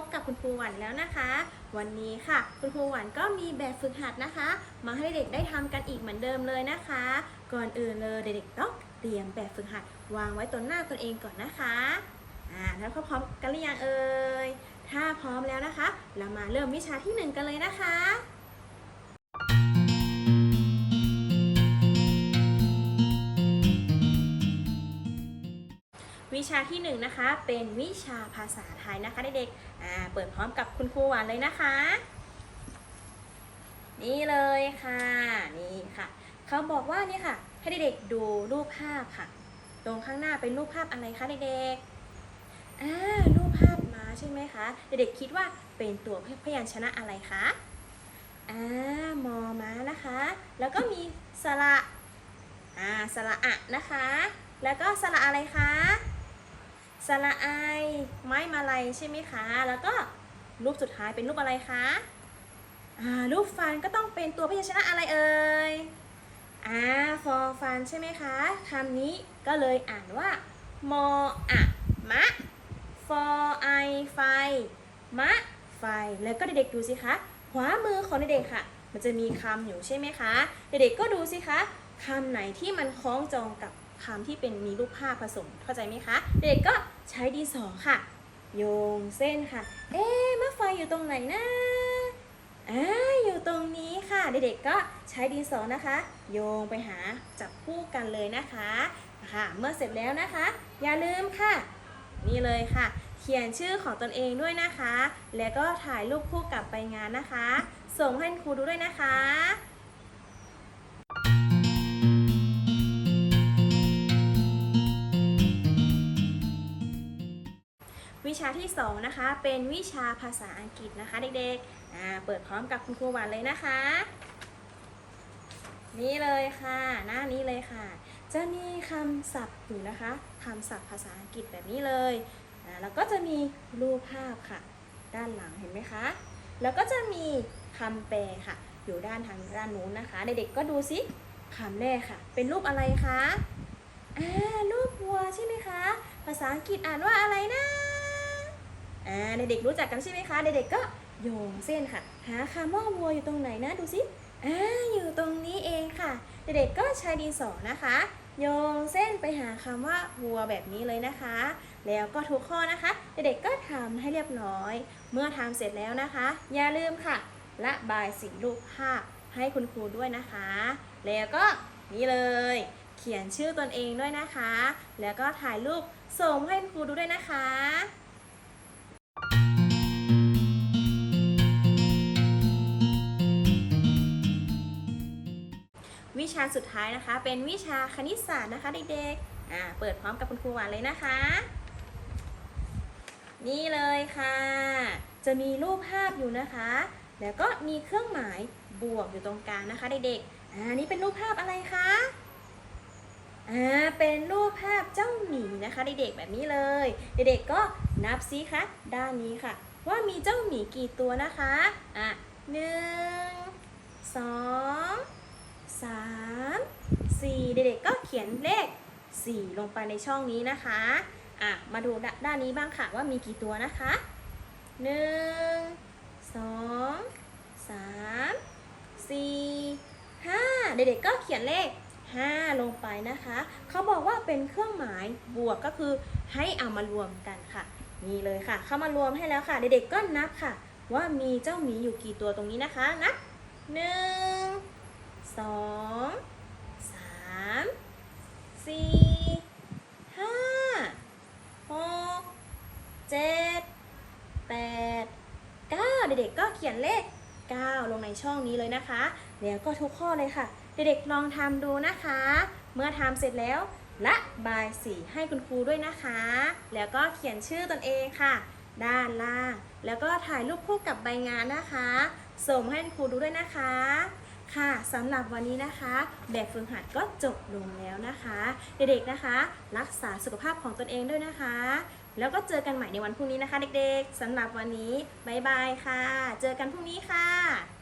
บกับคุณครูหวันแล้วนะคะ วันนี้ค่ะ คุณครูหวันก็มีแบบฝึกหัดนะคะ มาให้เด็กได้ทำกันอีกเหมือนเดิมเลยนะคะ ก่อนอื่นเลยเด็กๆต้องเตรียมแบบฝึกหัด วางไว้ตรงหน้าตนเองก่อนนะคะอ่าแล้วก็พร้อมกันหรือยังเอ่ยถ้าพร้อมแล้วนะคะ เรามาเริ่มวิชาที่หนึ่งกันเลยนะคะ วิชาที่หนึ่งนะคะ เป็นวิชาภาษาไทยนะคะเด็กๆเปิดพร้อมกับคุณครูหวานเลยนะคะ นี่เลยค่ะ นี่ค่ะ เขาบอกว่านี่ค่ะ ให้เด็กๆดูรูปภาพค่ะ ตรงข้างหน้าเป็นรูปภาพอะไรคะเด็กๆอ่ารูปภาพม้าใช่ไหมคะ เด็กๆคิดว่าเป็นตัวพยัญชนะอะไรคะอ่ามอม้านะคะ แล้วก็มีสระอ่าสระอะนะคะ แล้วก็สระอะไรคะ สระไอไม้มาลัยใช่ไหมคะ แล้วก็รูปสุดท้ายเป็นรูปอะไรคะรูปฟันก็ต้องเป็นตัวพยัญชนะอะไรเอ่ยอ่าฟอฟันใช่ไหมคะคำนี้ก็เลยอ่านว่ามออะมะฟอไอไฟมะไฟ แล้วก็เด็กๆดูสิคะขวามือของเด็กๆค่ะ มันจะมีคำอยู่ใช่ไหมคะ เด็กๆก็ดูสิคะคำไหนที่มันคล้องจองกับ คำที่เป็นมีรูปภาพผสมเข้าใจไหมคะ เด็กก็ใช้ดินสอค่ะ โยงเส้นค่ะ เอ๊ะมะไฟอยู่ตรงไหนนะอ่าอยู่ตรงนี้ค่ะ เด็กๆก็ใช้ดินสอนะคะ โยงไปหาจับคู่กันเลยนะคะค่ะเมื่อเสร็จแล้วนะคะ อย่าลืมค่ะ นี่เลยค่ะ เขียนชื่อของตนเองด้วยนะคะ แล้วก็ถ่ายรูปคู่กับไปงานนะคะ ส่งให้ครูดูด้วยนะคะ วิชาที่สองนะคะเป็นวิชาภาษาอังกฤษนะคะเด็กๆเปิดพร้อมกับคุณครูหวานเลยนะคะ นี่เลยค่ะ หน้านี้เลยค่ะ จะมีคำศัพท์อยู่นะคะคำศัพท์ภาษาอังกฤษแบบนี้เลยแล้วก็จะมีรูปภาพค่ะ ด้านหลังเห็นไหมคะ แล้วก็จะมีคำแปลค่ะ อยู่ด้านทางด้านนู้นนะคะ เด็กๆก็ดูสิคำแรกค่ะ เป็นรูปอะไรคะอ่ารูปวัวใช่ไหมคะ ภาษาอังกฤษอ่านว่าอะไรนะ อ่าเด็กๆรู้จักกันใช่ไหมคะ เด็กๆก็โยงเส้นค่ะ หาคำว่าวัวอยู่ตรงไหนนะดูสิอ่าอยู่ตรงนี้เองค่ะ เด็กๆก็ใช้ดินสอนะคะ โยงเส้นไปหาคำว่าวัวแบบนี้เลยนะคะ แล้วก็ทุกข้อนะคะ เด็กๆก็ทำให้เรียบร้อย เมื่อทำเสร็จแล้วนะคะ อย่าลืมค่ะระบายสีรูปภาพให้คุณครูด้วยนะคะ แล้วก็นี่เลย เขียนชื่อตนเองด้วยนะคะ แล้วก็ถ่ายรูปส่งให้คุณครูดูด้วยนะคะ ชาสุดท้ายนะคะ เป็นวิชาคณิตศาสตร์นะคะเด็กๆ อ่า เปิดพร้อมกับคุณครูหวานเลยนะคะ นี่เลยค่ะ จะมีรูปภาพอยู่นะคะ แล้วก็มีเครื่องหมายบวกอยู่ตรงกลางนะคะเด็กๆ อ่า นี่เป็นรูปภาพอะไรคะ อ่า เป็นรูปภาพเจ้าหมีนะคะเด็กๆ แบบนี้เลย เด็กๆ ก็นับซิคะ ด้านนี้ค่ะ ว่ามีเจ้าหมีกี่ตัวนะคะ อะหนึ่งสอง สามสี่เด็กๆก็เขียนเลขสี่ลงไปในช่องนี้นะคะ อะ มาดูด้ด้านนี้บ้างค่ะว่ามีกี่ตัวนะคะหนึ่งสองสามสี่ห้าเด็กๆก็เขียนเลข 5 ลงไปนะคะ เขาบอกว่าเป็นเครื่องหมายบวกก็คือให้เอามารวมกันค่ะ นี่เลยค่ะ เข้ามารวมให้แล้วค่ะ เด็กๆก็นับค่ะ ว่ามีเจ้าหมีอยู่กี่ตัวตรงนี้นะคะ นับหนึ่ง สองสามสี่ห้าหกเจ็ดแปดเก้าเด็กๆก็เขียนเลข 9 ลงในช่องนี้เลยนะคะ แล้วก็ทุกข้อเลยค่ะ เด็กๆลองทำดูนะคะ เมื่อทำเสร็จแล้ว ละบายสีให้คุณครูด้วยนะคะ แล้วก็เขียนชื่อตนเองค่ะ ด้านล่าง แล้วก็ถ่ายรูปคู่กับใบงานนะคะ ส่งให้คุณครูดูด้วยนะคะ ค่ะสำหรับวันนี้นะคะ แบบฝึกหัดก็จบลงแล้วนะคะ เด็กๆนะคะ รักษาสุขภาพของตนเองด้วยนะคะ แล้วก็เจอกันใหม่ในวันพรุ่งนี้นะคะ เด็กๆสำหรับวันนี้บายบายค่ะ เจอกันพรุ่งนี้ค่ะ